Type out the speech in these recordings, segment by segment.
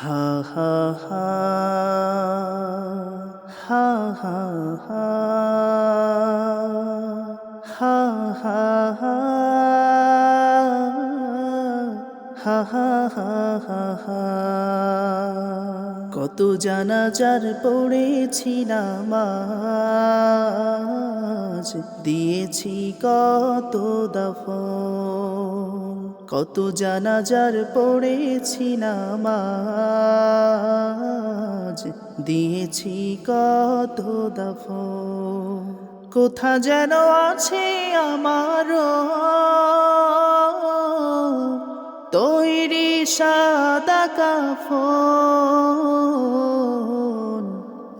হা হা হা হা হা হা হা হা হা হা হা হা হা হা কত জানাজার পড়েছি নামাজ দিয়েছি কত দফন, কত জানাজার পড়েছি নামাজ, দিয়েছি কত দফন, কোথা যেন আছে আমার তৈরি সাদা কাফন।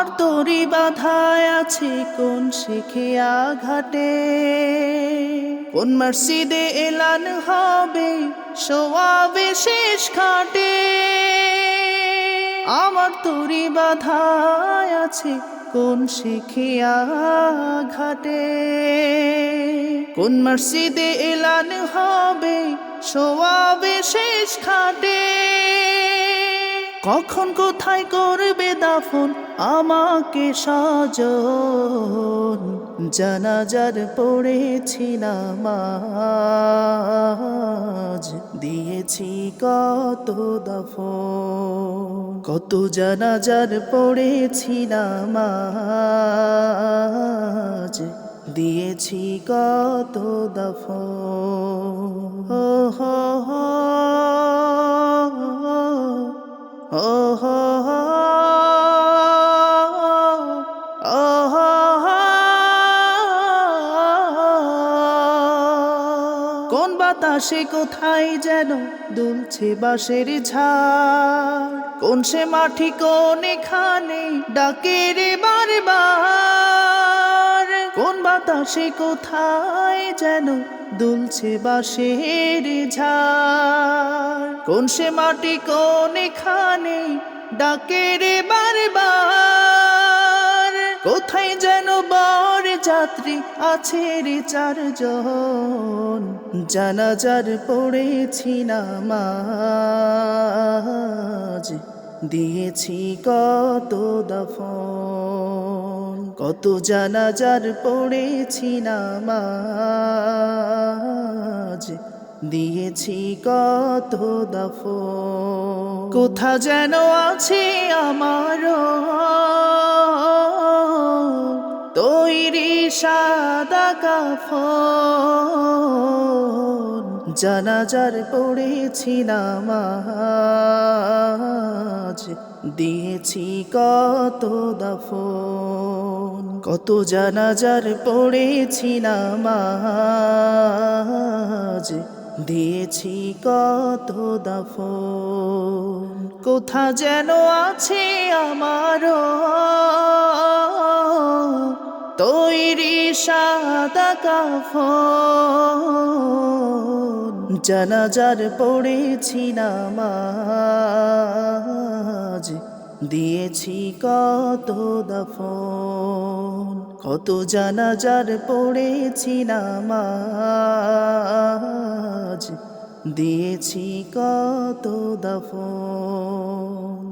আমার তরি বাধায় আছে কোন শেখে আঘাটে কোন মসজিদে এলান হবে সোয়াবে শেষ খাটে আমার তরি বাধায় আছে কোন শেখে আঘাটে কোন মসজিদে এলান হবে সোয়াবে শেষ খাটে কখন কোথায় করবে দাফন? আমাকে সাজন। জানাজার পড়েছি নামাজ দিয়েছি কত দফন। কত জানাজার পড়েছি নামাজ দিয়েছি কত দফন। হো হো। ও হো কোন বাতাসে কোথায় যেন দুলছে বাঁশের ঝাড় কোন সে মাটি কোন এখানে ডাকে রে বারবার কোন বাতাসে কোথায় যেন দুলছে বাঁশের ঝাড়? কোন সে মাটি কোন এখানে ডাকে রে বারবার? কোথায় যেন বর যাত্রী আছে রে চারজন? জানাজার পড়েছি নামাজ। দিয়েছি কত দফন, কত জানাজার পড়েছি নামাজ। দিয়েছি কত দফন, কোথা যেন আছে আমার তৈরি সাদা কাফন। জানাজার পড়েছি নামাজ দিয়েছি কত দফন, কত জানাজার পড়েছি নামাজ দিয়েছি কত দফন, কোথা যেন আছে আমারও। তৈরি সাদা কাফন জানাজার পড়েছি নামাজ। দিয়েছি কত দফন কত জানাজার পড়েছি নামাজ। দিয়েছি কত দফন।